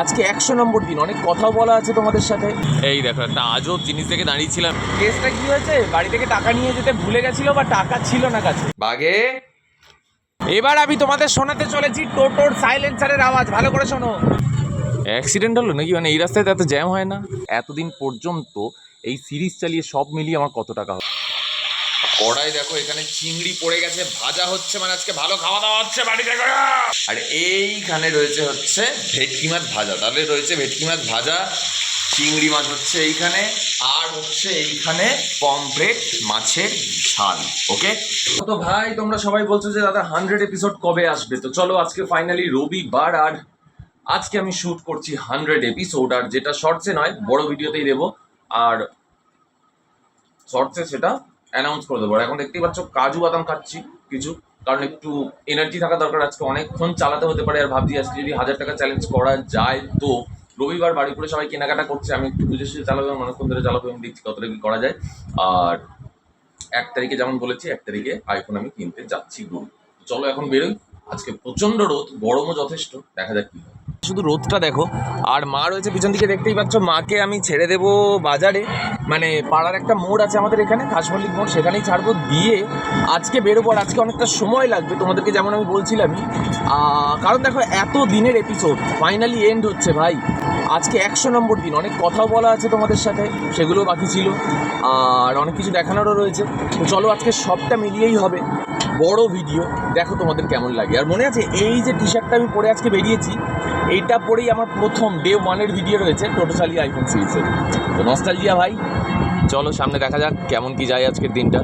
আজকে একশো নম্বর দিন অনেক কথা বলা আছে তোমাদের সাথে। এই দেখো একটা আজব জিনিস থেকে দাঁড়িয়েছিলাম। কেসটা কি হয়েছে? বাড়ি থেকে টাকা নিয়ে যেতে ভুলে গেছিল বা টাকা ছিল না কাছে? বাগে? এবার আমি তোমাদের শোনাতে চলেছি টোটোর সাইলেন্সারের আওয়াজ ভালো করে শোনো। অ্যাক্সিডেন্ট হলো নাকি? মানে এই রাস্তায় তো এত জ্যাম হয় না? এতদিন পর্যন্ত এই সিরিজ চালিয়ে সব মিলিয়ে আমার কত টাকা হবে কড়াই দেখো, এখানে চিংড়ি পড়ে গেছে, ভাজা হচ্ছে মানে আজকে ভালো খাওয়া দাওয়া হচ্ছে বাড়ি থেকে আর এইখানে রয়েছে হচ্ছে ভেটকি মাছ ভাজা, তাহলে রয়েছে ভেটকি মাছ ভাজা, চিংড়ি মাছ হচ্ছে এইখানে, আর হচ্ছে এইখানে পমফ্রেট মাছের ঝাল, ওকে? তো ভাই, তোমরা সবাই বলছো যে দাদা হান্ড্রেড এপিসোড কবে আসবে? তো চলো আজকে ফাইনালি রবিবার, আর আজকে আমি শুট করছি হান্ড্রেড এপিসোড আর যেটা শর্টসে নয়, বড় ভিডিওতেই দেবো, আর শর্টসে সেটা অ্যানাউন্স করে দেবো। এখন দেখতেই পাচ্ছ কাজু বাদাম খাচ্ছি কিছু, কারণ একটু এনার্জি থাকা দরকার আজকে। অনেকক্ষণ চালাতে হতে পারে, আর ভাবছি আজকে যদি হাজার টাকা চ্যালেঞ্জ করা যায় তো। রবিবার বাড়ি করে সবাই কেনাকাটা করছে, আমি একটু বুঝে সুঝে চালাবো এবং অনেকক্ষণ ধরে চালাবো আমি দেখছি কতটা কি করা যায়। আর এক তারিখে যেমন বলেছি, এক তারিখে আইফোন আমি কিনতে যাচ্ছি রোদ চলো এখন বেরোই। আজকে প্রচণ্ড রোদ, গরমও যথেষ্ট, দেখা যাক কি হয়। শুধু রোদটা দেখো। আর মা রয়েছে পিছন দিকে, দেখতেই পাচ্ছ। মাকে আমি ছেড়ে দেবো বাজারে। মানে পাড়ার একটা মোড় আছে আমাদের এখানে খাসমল্লিক মোড়। সেখানেই ছাড়বো দিয়ে আজকে বেরোবো। আর আজকে অনেকটা সময় লাগবে, তোমাদেরকে যেমন আমি বলছিলামই। কারণ দেখো, এত দিনের এপিসোড ফাইনালি এন্ড হচ্ছে ভাই। আজকে একশো নম্বর দিন, অনেক কথাও বলা আছে তোমাদের সাথে সেগুলো বাকি ছিল। আর অনেক কিছু দেখানোরও রয়েছে। তো চলো, আজকে সবটা মিলিয়েই হবে। বড় ভিডিও দেখো তোমাদের কেমন লাগে। আর মনে আছে, এই যে টি শার্টটা আমি পরে আজকে বেরিয়েছি, এইটা পরেই আমার প্রথম ডে ওয়ানের ভিডিও রয়েছে টোটো চালিয়ে আইফোন সিরিজের তো নস্টালজিয়া ভাই, চলো সামনে দেখা যাক কেমন কি যায় আজকের দিনটা।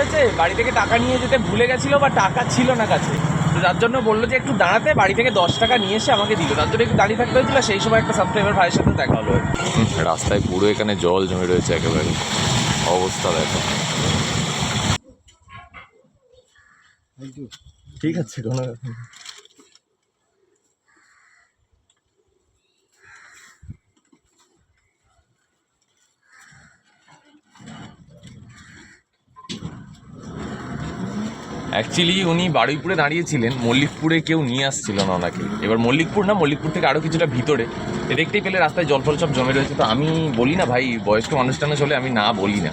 হয়েছে? বাড়ি থেকে টাকা নিয়ে যেতে ভুলে গেছিল বা টাকা ছিল না কাছে? তো যার জন্য বলল যে একটু দাঁড়াতে বাড়ি থেকে দশ টাকা নিয়ে এসে আমাকে দিল। তার জন্য একটু দাঁড়িয়ে থাকতে হয়েছিল সেই সময় একটা সাবস্ক্রাইবার ভাইয়ের সাথে দেখা হলো। রাস্তায় পুরো এখানে জল জমে রয়েছে একেবারে। অবস্থা দেখো। ঠিক আছে কোনো অ্যাকচুয়ালি উনি বারুইপুরে দাঁড়িয়েছিলেন, মল্লিকপুরে কেউ নিয়ে আসছিল না ওনাকে। এবার মল্লিকপুর না, মল্লিকপুর থেকে আরও কিছুটা ভিতরে। দেখতেই পেলে রাস্তায় জল ফল সব জমে রয়েছে। তো আমি বলি না ভাই, বয়স্ক মানুষ টানুষ হলে আমি না বলি না।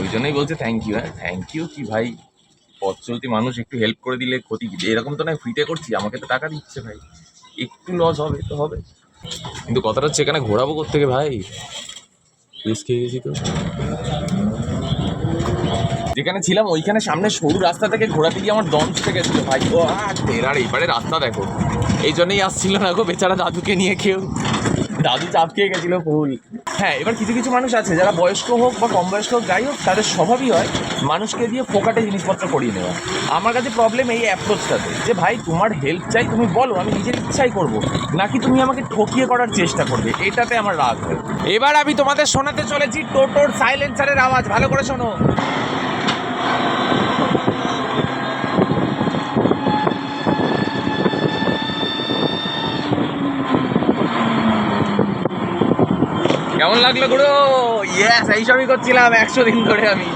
ওই জন্যই বলছে থ্যাংক ইউ হ্যাঁ। থ্যাংক ইউ কি ভাই? পথ চলতি মানুষ, একটু হেল্প করে দিলে ক্ষতি কি? এরকম তো নয় ফ্রিতে করছি, আমাকে তো টাকা দিচ্ছে ভাই। একটু লস হবে তো হবে। কিন্তু কথাটা হচ্ছে এখানে ঘোরাবো কোথেকে ভাই? পিস খেয়ে গেছি তো। যেখানে ছিলাম, ওইখানে সামনে সরু রাস্তা থেকে ঘোরাতে গিয়ে আমার দম ছুটে গেছিল, ভাই। ও আর এইবারে রাস্তা দেখো। এই জন্যই আসছিল না গো বেচারা দাদুকে নিয়ে কেউ। দাদু চাপ খেয়ে গেছিল, ফুল। হ্যাঁ এবার কিছু কিছু মানুষ আছে, যারা বয়স্ক হোক বা কম বয়স্ক হোক, যাই হোক, তাদের স্বভাবই হয় মানুষকে দিয়ে ফোকাটে জিনিসপত্র করিয়ে নেওয়া আমার কাছে প্রবলেম এই অ্যাপ্রোচটাতে যে ভাই, তোমার হেল্প চাই, তুমি বলো, আমি নিজের ইচ্ছাই করব। নাকি তুমি আমাকে ঠকিয়ে করার চেষ্টা করবে? এটাতে আমার রাগ হয়। এবার আমি তোমাদের শোনাতে চলেছি টোটোর সাইলেন্সারের আওয়াজ, ভালো করে শোনো। কেমন লাগল গুরু? ইয়েস এই সবই করছিলাম একশো দিন ধরে আমি।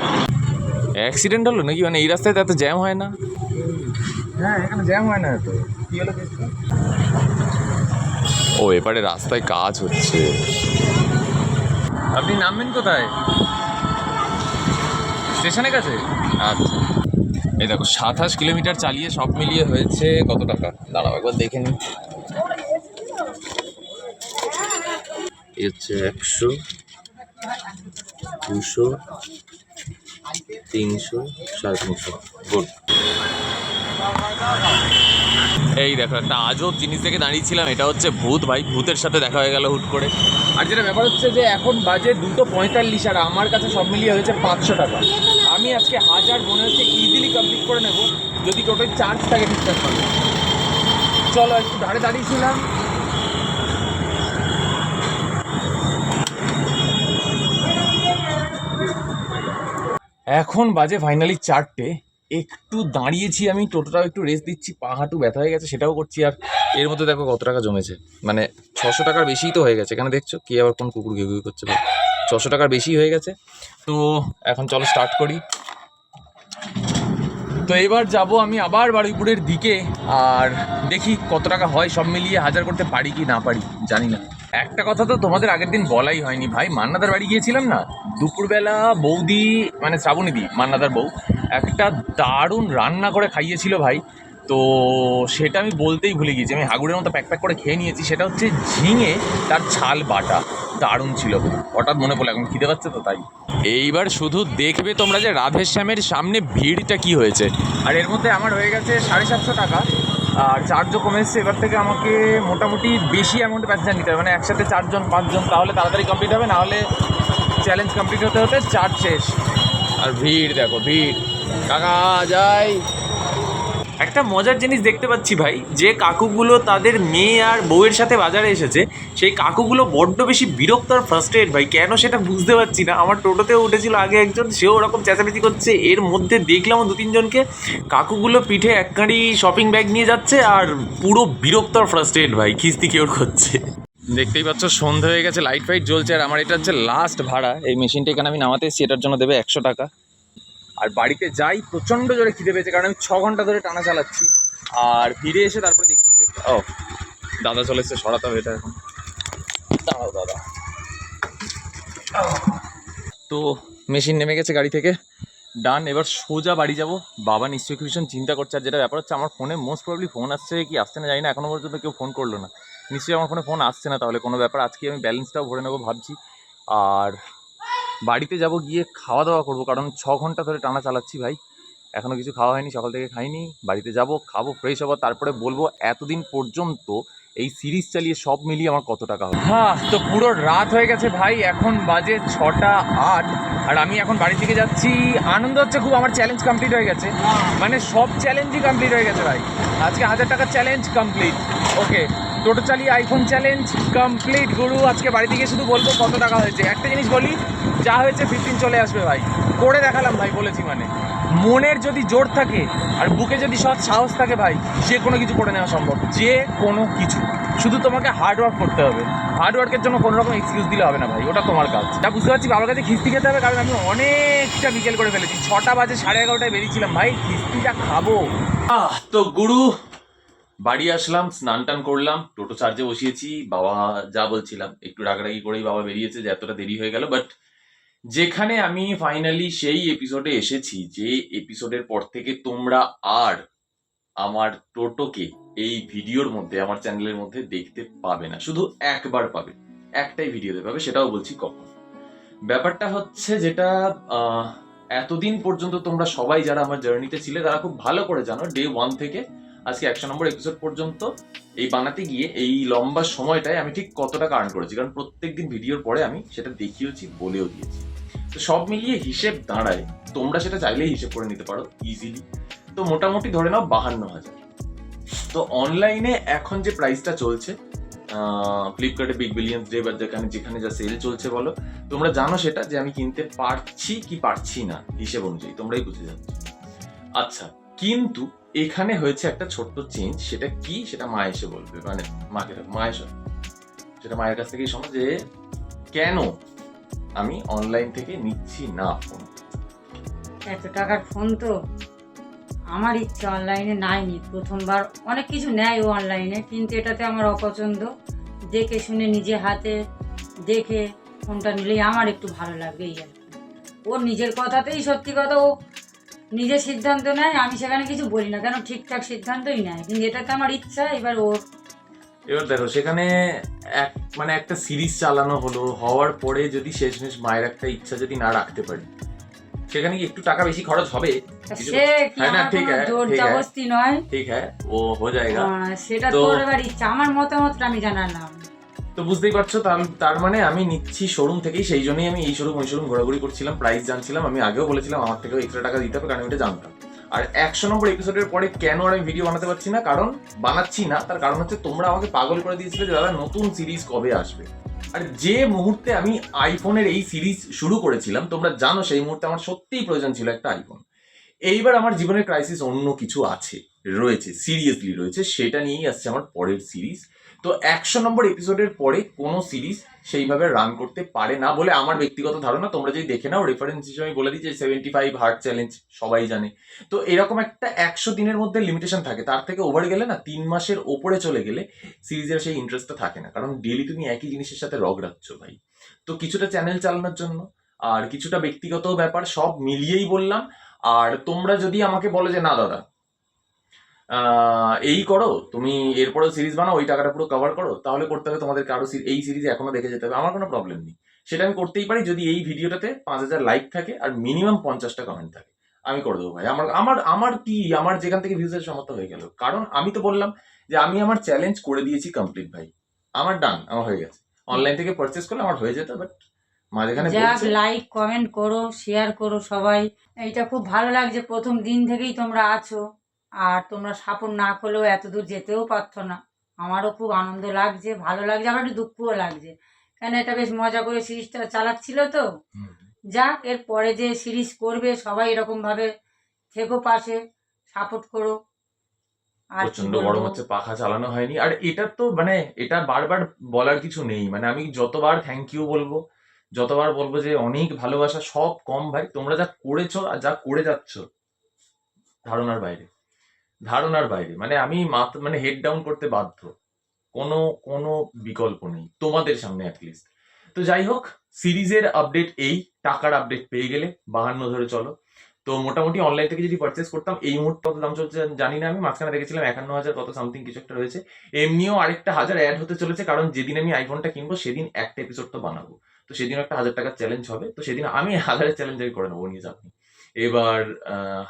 অ্যাক্সিডেন্ট হলো নাকি? মানে এই রাস্তায় তো এত জ্যাম হয় না। হ্যাঁ এখানে জ্যাম হয় না তো কি হলো ও এপারে রাস্তায় কাজ হচ্ছে। আপনি নামবেন কোথায়? স্টেশনের কাছে? আচ্ছা। এই দেখো, সাতাশ কিলোমিটার চালিয়ে সব মিলিয়ে হয়েছে কত টাকা? দাঁড়াও, একবার দেখে নিই। হচ্ছে একশো, দুশো, তিনশো, সাড়ে তিনশো। গুড। এই দেখো, একটা আজব জিনিস দেখে দাঁড়িয়েছিলাম। এটা হচ্ছে ভূত ভাই, ভূতের সাথে দেখা হয়ে গেল হুট করে। আর যেটা ব্যাপার হচ্ছে যে, এখন বাজে দুটো পঁয়তাল্লিশ আর আমার কাছে সব মিলিয়ে হয়েছে পাঁচশো টাকা। আমি আজকে হাজার মনে হচ্ছে ইজিলি কমপ্লিট করে নেব, যদি টোটাল চার্জ থাকে ঠিকঠাক পাবো। চলো, একটু ধারে দাঁড়িয়েছিলাম। এখন বাজে ফাইনালি চারটে। একটু দাঁড়িয়েছি আমি, টোটোটাও একটু রেস্ট দিচ্ছি, পা হাঁটু ব্যথা হয়ে গেছে, সেটাও করছি। আর এর মধ্যে দেখো কত টাকা জমেছে। মানে ছশো টাকার বেশিই তো হয়ে গেছে। এখানে দেখছ কে আবার কোন কুকুর ঘেউ করছে। ছশো টাকার বেশি হয়ে গেছে। তো এখন চলো স্টার্ট করি। তো এবার যাব আমি আবার বারুইপুরের দিকে। আর দেখি কত টাকা হয়, সব মিলিয়ে হাজার করতে পারি কি না পারি, জানি না। একটা কথা তো তোমাদের আগের দিন বলাই হয়নি ভাই। মান্নাদার বাড়ি গিয়েছিলাম না? দুপুরবেলা বৌদি মানে শ্রাবণীদি মান্নাদার বউ একটা দারুণ রান্না করে খাইয়েছিল ভাই। তো সেটা আমি বলতেই ভুলে গিয়েছি। আমি হাগুড়ের মতো প্যাক প্যাক করে খেয়ে নিয়েছি। সেটা হচ্ছে ঝিঙে তার ছাল বাটা। দারুণ ছিল। হঠাৎ মনে পড়ল এখন খিদে পাচ্ছে তো তাই। এইবার শুধু দেখবে তোমরা যে রাধেশ্যামের সামনে ভিড়টা কি হয়েছে। আর এর মধ্যে আমার হয়ে গেছে সাড়ে সাতশো টাকা। আর চার্জও কমে এসছে এবার থেকে আমাকে মোটামুটি বেশি অ্যামাউন্ট প্যাসেঞ্জার নিতে হবে। মানে একসাথে চারজন পাঁচজন তাহলে তাড়াতাড়ি কমপ্লিট হবে। নাহলে চ্যালেঞ্জ কমপ্লিট হতে হতে চার্জ শেষ। আর ভিড় দেখো ভিড়। কাকা যাই। একটা মজার জিনিস দেখতে পাচ্ছি ভাই যে কাকুগুলো তাদের মেয়ে আর বউয়ের সাথে বাজারে এসেছে সেই কাকুগুলো বড্ড বেশি বিরক্ত আর ফ্রাস্ট্রেট ভাই কেন সেটা বুঝতে পারছি না। আমার টোটোতেও উঠেছিল আগে একজন সেও ওরকম চেঁচামেচি করছে। এর মধ্যে দেখলাম দু তিনজনকে কাকুগুলো পিঠে এক কাঁড়ি শপিং ব্যাগ নিয়ে যাচ্ছে আর পুরো বিরক্ত আর ফ্রাস্ট্রেট ভাই খিস্তি কেউর করছে। দেখতেই পাচ্ছ সন্ধে হয়ে গেছে লাইট ফাইট জ্বলছে আর আমার এটা হচ্ছে লাস্ট ভাড়া। এই মেশিনটা এখানে আমি নামাতে এসেছি এটার জন্য দেবে একশো টাকা। আর বাড়িতে যাই, প্রচণ্ড জোরে খিদে পেয়েছে, কারণ আমি ছ ঘণ্টা ধরে টানা চালাচ্ছি। আর ফিরে এসে তারপরে দেখছি ও, দাদা চলে এসছে, সরাতে হবে এটা এখন। দাঁড়াও, দাদা। তো মেশিন নেমে গেছে গাড়ি থেকে। ডান, এবার সোজা বাড়ি যাব। বাবা নিশ্চয়ই ভীষণ চিন্তা করছে, আর যেটা ব্যাপার হচ্ছে আমার ফোনে মোস্ট প্রবলি ফোন আসছে কি আসছে না জানি না, এখনও পর্যন্ত কেউ ফোন করল না। নিশ্চয়ই আমার ফোনে ফোন আসছে না, তাহলে কোনো ব্যাপার। আজকে আমি ব্যালেন্সটাও ভরে নেব ভাবছি। আর বাড়িতে যাব গিয়ে খাওয়া দাওয়া করব কারণ ছ ঘণ্টা ধরে টানা চালাচ্ছি ভাই। এখনও কিছু খাওয়া হয়নি সকাল থেকে খাইনি। বাড়িতে যাব খাব ফ্রেশ হব তারপরে বলব এতদিন পর্যন্ত এই সিরিজ চালিয়ে সব মিলিয়ে আমার কত টাকা হবে হ্যাঁ তো পুরো রাত হয়ে গেছে ভাই এখন বাজে ছটা আট আর আমি এখন বাড়ি থেকে যাচ্ছি। আনন্দ হচ্ছে খুব আমার চ্যালেঞ্জ কমপ্লিট হয়ে গেছে। মানে সব চ্যালেঞ্জই কমপ্লিট হয়ে গেছে ভাই। আজকে হাজার টাকার চ্যালেঞ্জ কমপ্লিট ওকে টোটো চালিয়ে আইফোন চ্যালেঞ্জ কমপ্লিট গুরু, আজকে বাড়ি থেকে শুধু বলব কত টাকা হয়েছে। একটা জিনিস বলি, যা হয়েছে ফিফটিন চলে আসবে ভাই। করে দেখালাম ভাই, বলেছি মানে। মনের যদি জোর থাকে আর বুকে যদি সৎ সাহস থাকে ভাই, যে কোনো কিছু করে নেওয়া সম্ভব। যে কোনো কিছু। শুধু তোমাকে হার্ডওয়ার্ক করতে হবে। হার্ডওয়ার্কের জন্য কোনো রকম এক্সকিউজ দিলে হবে না ভাই, ওটা তোমার কাজ। যা বুঝতে পারছি বাবার কাছে খিস্তি খেতে হবে, কারণ আমি অনেকটা বিকেল করে ফেলেছি। ছটা বাজে সাড়ে এগারোটায় বেরিয়েছিলাম ভাই, খিস্তিটা খাব। আহ, তো গুরু বাড়ি আসলাম, স্নান টান করলাম, টোটো চার্জে বসিয়েছি, বাবা যা বলছিলাম, একটু রাগারাগি করেই বাবা বেরিয়েছে, যে এতটা দেরি হয়ে গেল বাট যেখানে আমি ফাইনালি সেই এপিসোডে এসেছি, যে এপিসোডের পর থেকে তোমরা আর আমার টোটোকে এই ভিডিওর মধ্যে, আমার চ্যানেলের মধ্যে দেখতে পাবে না, শুধু একবার পাবে, একটাই ভিডিওতে পাবে, সেটাও বলছি কখন। ব্যাপারটা হচ্ছে যেটা এতদিন পর্যন্ত তোমরা সবাই যারা আমার জার্নিতে ছিলে, তারা খুব ভালো করে জানো ডে ওয়ান থেকে আজকে একশো নম্বর এপিসোড পর্যন্ত এই বানাতে গিয়ে এই লম্বা সময়টায় আমি ঠিক কতটা টাকা আর্ন করেছি। কারণ প্রত্যেকদিন ভিডিওর পরে আমি সেটা দেখিয়েছি বলেও দিয়েছি। তো সব মিলিয়ে হিসেব দাঁড়ায়। তোমরা সেটা চাইলেই হিসেব করে নিতে পারো ইজিলি তো মোটামুটি ধরে নাও বাহান্ন হাজার। তো অনলাইনে এখন যে প্রাইসটা চলছে ফ্লিপকার্টে বিগ বিলিয়ন্স ডে বা যেখানে যেখানে যা সেল চলছে বলো, তোমরা জানো সেটা যে আমি কিনতে পারছি কি পারছি না, হিসেব অনুযায়ী। তোমরাই বুঝে যাচ্ছ। আচ্ছা কিন্তু এখানে হয়েছে একটা ছোট্ট চেঞ্জ, সেটা কি সেটা মা এসে বলবে মানে মাকে মা এসে। সেটা মায়ের কাছ থেকেই শোনো যে, কেন আমি অনলাইন থেকে নিচ্ছি না ফোন এত টাকার ফোন তো আমার ইচ্ছা অনলাইনে নাইনি। প্রথমবার অনেক কিছু নেয় ও অনলাইনে কিন্তু এটাতে আমার অপছন্দ। দেখে শুনে নিজে হাতে দেখে ফোনটা নিলেই আমার একটু ভালো লাগবে এই আর। ওর নিজের কথাতেই সত্যি কথা, ও নিজের সিদ্ধান্ত নেয় আমি সেখানে কিছু বলি না কেন ঠিকঠাক সিদ্ধান্তই নেয়? কিন্তু এটাতে আমার ইচ্ছা এবার ওর এবার দেখো সেখানে এক মানে একটা সিরিজ চালানো হলো হওয়ার পরে যদি শেষমেশ মায়ের একটা ইচ্ছা যদি না রাখতে পারি সেখানে কি একটু টাকা বেশি খরচ হবে? সে কি হ্যাঁ না, ঠিক কোনো হ্যাঁ, জোর ঠিক হ্যাঁ। নয়। ঠিক হ্যাঁ ও হো যায়গা। সেটা তো- তোর এবার ইচ্ছা। আমার মতামতটা আমি জানালাম। তো বুঝতেই পারছ, তার মানে আমি নিচ্ছি শোরুম থেকেই, সেই জন্যই আমি এই শোরুম ওই শোরুম ঘোরাঘুরি করছিলাম প্রাইস জানছিলাম, আমি আগেও বলেছিলাম আমার থেকেও এক্সট্রা টাকা দিতে হবে, কারণ আমি এটা জানতাম। আর একশো নম্বর এপিসোডের পরে কেন আর আমি ভিডিও বানাতে পারছি না? কারণ বানাচ্ছি না, তার কারণ হচ্ছে তোমরা আমাকে পাগল করে দিয়েছিলে যে দাদা নতুন সিরিজ কবে আসবে। আর যে মুহূর্তে আমি আইফোনের এই সিরিজ শুরু করেছিলাম, তোমরা জানো সেই মুহূর্তে আমার সত্যিই প্রয়োজন ছিল একটা আইফোন এইবার আমার জীবনের ক্রাইসিস অন্য কিছু আছে। রয়েছে সিরিয়াসলি রয়েছে, সেটা নিয়েই আসছে আমার পরের সিরিজ তো একশো নম্বর এপিসোডের পরে কোনো সিরিজ সেইভাবে রান করতে পারে না বলে আমার ব্যক্তিগত ধারণা, তোমরা যদি দেখে নাও রেফারেন্স হিসেবে বলে দিই যে সেভেন্টি ফাইভ হার্ট চ্যালেঞ্জ সবাই জানে। তো এরকম একটা একশো দিনের মধ্যে লিমিটেশন থাকে, তার থেকে ওভার গেলে না তিন মাসের ওপরে চলে গেলে সিরিজের সেই ইন্টারেস্টটা থাকে না, কারণ ডেলি তুমি একই জিনিসের সাথে রগ রাখছো ভাই। তো কিছুটা চ্যানেল চালানোর জন্য, আর কিছুটা ব্যক্তিগত ব্যাপার সব মিলিয়েই বললাম, আর তোমরা যদি আমাকে বলো যে, না দাদা এই করো তুমি এরপরেও সিরিজ বানাও ওই টাকাটা পুরো কভার করো তাহলে করতে হবে তোমাদেরকে আরও এই সিরিজ এখনও দেখে যেতে হবে। আমার কোনো প্রবলেম নেই। সেটা আমি করতেই পারি যদি এই ভিডিওটাতে পাঁচ হাজার লাইক থাকে আর মিনিমাম পঞ্চাশটা কমেন্ট থাকে। আমি করে দেবো ভাই। আমার আমার আমার কি আমার যেখান থেকে ভিউজের সমর্থ হয়ে গেল। কারণ আমি তো বললাম যে আমি আমার চ্যালেঞ্জ করে দিয়েছি কমপ্লিট ভাই। আমার ডান আমার হয়ে গেছে। অনলাইন থেকে পারচেস করলে আমার হয়ে যেত বাট মাঝখানে যাক লাইক কমেন্ট করো শেয়ার করো সবাই। এইটা খুব ভালো লাগছে। প্রথম দিন থেকেই তোমরা আছো। আর তোমরা সাপোর্ট না করলেও এত দূর যেতেও পারতো না। আমারও খুব আনন্দ লাগছে ভালো লাগছে আমার একটু দুঃখও লাগছে। কেন এটা বেশ মজা করে সিরিজটা চালাচ্ছিল তো। যাক এর পরে যে সিরিজ করবে সবাই এরকম ভাবে থেকো পাশে সাপোর্ট করো। প্রচণ্ড? গরম হচ্ছে পাখা চালানো হয়নি। আর এটা তো মানে এটা বারবার বলার কিছু নেই। মানে আমি যতবার থ্যাংক ইউ বলব যতবার বলব যে অনেক ভালোবাসা সব কম ভাই। তোমরা যা করেছ আর যা করে যাচ্ছ ধারণার বাইরে। ধারণার বাইরে। মানে আমি মানে হেড ডাউন করতে বাধ্য। কোনো কোনো বিকল্প নেই। তোমাদের সামনে অ্যাটলিস্ট তো যাই হোক সিরিজের আপডেট এই, টাকার আপডেট পেয়ে গেলে। বাহান্ন ধরে চলো। তো মোটামুটি অনলাইন থেকে যদি পারচেস করতাম, এই মুহূর্তে কত দাম চলছে জানি না আমি। মাঝখানে দেখেছিলাম একান্ন হাজার কত সামথিং কিছু একটা রয়েছে। এমনিও আরেকটা হাজার অ্যাড হতে চলেছে, কারণ যেদিন আমি আইফোনটা কিনবো, সেদিন একটা এপিসোড তো বানাবো। তো সেদিন একটা হাজার টাকার চ্যালেঞ্জ হবে। তো সেদিন আমি হাজারের চ্যালেঞ্জ আমি করে নেব নিয়ে আপনি এবার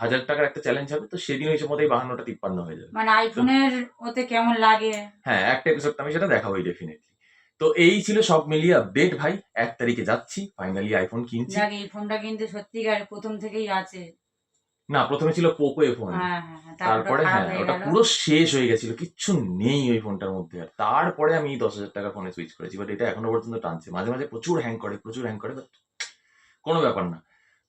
হাজার টাকার একটা চ্যালেঞ্জ হবে তো সেদিন ওই মধ্যেই বাহান্নটা তিপ্পান্ন হয়ে যাবে। মানে আইফোনের ওতে কেমন লাগে? হ্যাঁ একটা এপিসোড আমি সেটা দেখাবোই ডেফিনেটলি তো এই ছিল সব মিলিয়ে আপডেট ভাই এক তারিখে যাচ্ছি ফাইনালি আইফোন কিনছি। এই ফোনটা কিন্তু সত্যিকার প্রথম থেকেই আছে। না প্রথমে ছিল পোকো এ ফোন হ্যাঁ হ্যাঁ হ্যাঁ তারপরে হ্যাঁ ওটা পুরো শেষ হয়ে গেছিল কিচ্ছু নেই ওই ফোনটার মধ্যে। আর তারপরে আমি দশ হাজার টাকা ফোনে সুইচ করেছি বাট এটা এখনও পর্যন্ত টানছে। মাঝে মাঝে প্রচুর হ্যাং করে প্রচুর হ্যাং করে বাট কোনো ব্যাপার না।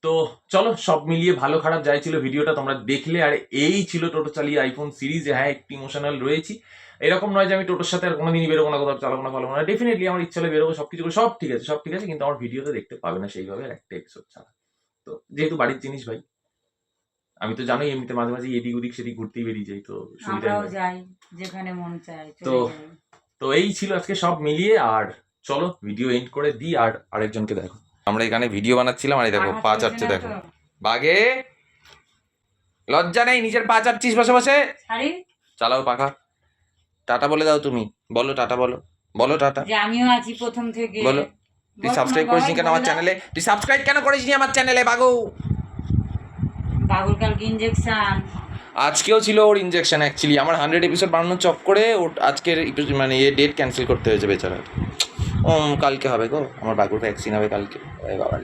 তো চলো সব মিলিয়ে ভালো খারাপ যাই ছিল ভিডিওটা তোমরা দেখলে আর এই ছিল টোটো চালিয়ে আইফোন সিরিজ হ্যাঁ একটু ইমোশনাল রয়েছি। এরকম নয় যে আমি টোটোর সাথে আর কোনোদিনই বেরোবো না কোথাও চালাবো না ফালাবো না। ডেফিনেটলি আমার ইচ্ছা হলে বেরোবো সবকিছু করে সব ঠিক আছে সব ঠিক আছে কিন্তু আমার ভিডিওতে দেখতে পাবে না সেইভাবে একটা এপিসোড ছাড়া। তো যেহেতু বাড়ির জিনিস ভাই আমি তো জানোই এমনিতে মাঝে মাঝে এদিক ওদিক সেদিক ঘুরতেই বেরিয়ে যাই তো সুবিধা যাই যেখানে মন চায় তো- তো এই ছিল আজকে সব মিলিয়ে আর চলো ভিডিও এন্ড করে দিই আর আরেকজনকে দেখো। আমরা এখানে ভিডিও বানাচ্ছিলাম আর এই দেখো পা না দেখো। বাগে? লজ্জা নেই নিজের পা চাপছিস বসে বসে চালাও পাখা। টাটা বলে দাও তুমি। বলো টাটা বলো। বলো টাটা। আমিও আছি প্রথম থেকে। বলো। তুই সাবস্ক্রাইব করিসনি কেন আমার চ্যানেলে তুই সাবস্ক্রাইব কেন করিসনি আমার চ্যানেলে বাগু? বাবুর কালকে ইঞ্জেকশন আজকেও ছিল ওর ইনজেকশন অ্যাকচুয়ালি আমার হান্ড্রেড এপিসোড বানানোর চক করে ওর আজকের মানে এ ডেট ক্যান্সেল করতে হয়েছে বেচারা কালকে হবে গো। আমার বাগুর ভ্যাকসিন হবে কালকে। বাবা